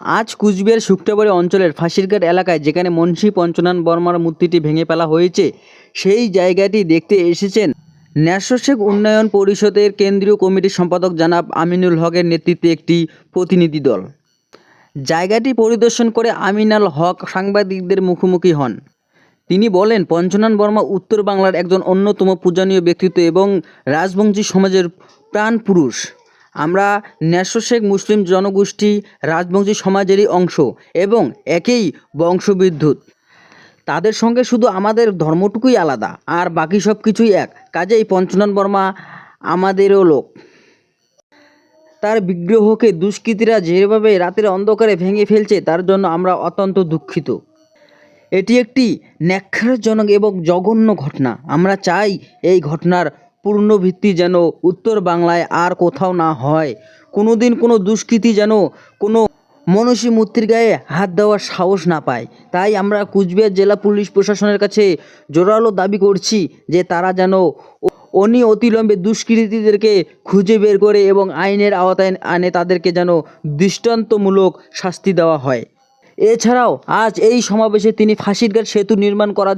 আজ কুচবিহার শুক্তাবাড়ি অঞ্চলের ফাঁসিরঘাট এলাকায় যেখানে মুন্সী পঞ্চনান বর্মার মূর্তিটি ভেঙে ফেলা হয়েছে, সেই জায়গাটি দেখতে এসেছেন ন্যাশশেখ উন্নয়ন পরিষদের কেন্দ্রীয় কমিটির সম্পাদক জানাব আমিনুল হকের নেতৃত্বে একটি প্রতিনিধি দল। জায়গাটি পরিদর্শন করে আমিনাল হক সাংবাদিকদের মুখোমুখি হন। তিনি বলেন, পঞ্চনান বর্মা উত্তর বাংলার একজন অন্যতম পূজনীয় ব্যক্তিত্ব এবং রাজবংশী সমাজের প্রাণ পুরুষ আমরা ন্যাশো শেখ মুসলিম জনগোষ্ঠী রাজবংশী সমাজেরই অংশ এবং একই বংশবিদ্যুৎ। তাদের সঙ্গে শুধু আমাদের ধর্মটুকুই আলাদা, আর বাকি সব কিছুই এক। কাজেই পঞ্চনন বর্মা আমাদেরও লোক। তার বিগ্রহকে দুষ্কৃতীরা যেভাবে রাতের অন্ধকারে ভেঙে ফেলছে, তার জন্য আমরা অত্যন্ত দুঃখিত। এটি একটি ন্যাক্ষারজনক এবং জঘন্য ঘটনা। আমরা চাই এই ঘটনার পূর্ণ ভিত্তি যেন উত্তর বাংলায় আর কোথাও না হয়। কোনো দিন কোনো দুষ্কৃতী যেন কোনো মনীষী মূর্তির গায়ে হাত দেওয়ার সাহস না পায়। তাই আমরা কুচবিহার জেলা পুলিশ প্রশাসনের কাছে জোরালো দাবি করছি যে তারা যেন অনি অতিলম্বে দুষ্কৃতীদেরকে খুঁজে বের করে এবং আইনের আওতায় আনে তাদেরকে যেন দৃষ্টান্তমূলক শাস্তি দেওয়া হয়। এছাড়াও আজ এই সমাবেশে তিনি ফাঁসিরঘাট সেতু নির্মাণ করার